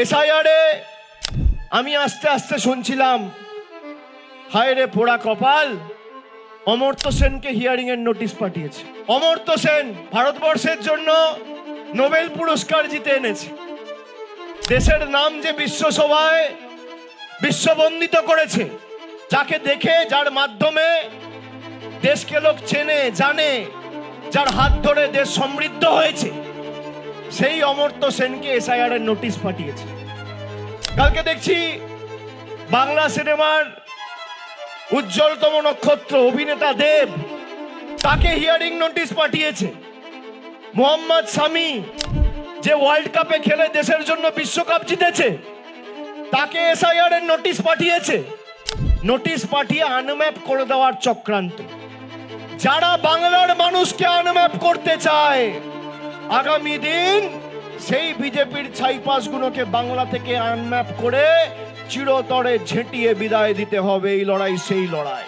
এসআইআরে আমি আস্তে আস্তে শুনছিলাম হায় রে পোড়া কপাল, অমর্ত্য সেনকে হিয়ারিং এর নোটিশ পাঠিয়েছে। অমর্ত্য সেন ভারতবর্ষের জন্য নোবেল পুরস্কার জিতে এনেছে। দেশের নাম যে বিশ্বসভায় বিশ্ববন্দিত করেছে, যাকে দেখে, যার মাধ্যমে দেশকে লোক চেনে, জানে, যার হাত ধরে দেশ সমৃদ্ধ হয়েছে সেই অমর্ত্য সেনকে এসআইআর এর নোটিশ পাঠিয়েছে। কালকে দেখছি বাংলা সিনেমার উজ্জ্বলতম নক্ষত্র অভিনেতা দেব তাকে হিয়ারিং নোটিশ পাঠিয়েছে। মোহাম্মদ শামি যে ওয়ার্ল্ড কাপে খেলে দেশের জন্য বিশ্বকাপ জিতেছে, তাকে এসআইআর এর নোটিশ পাঠিয়েছে। নোটিশ পাঠিয়ে আনম্যাপ করে দেওয়ার চক্রান্ত। যারা বাংলার মানুষকে আনম্যাপ করতে চায় আগামী দিন সেই বিজেপির ছাইপাসগুলোকে বাংলা থেকে আনম্যাপ করে চিরতরে ঝেঁটিয়ে বিদায় দিতে হবে এই লড়াই, সেই লড়াই।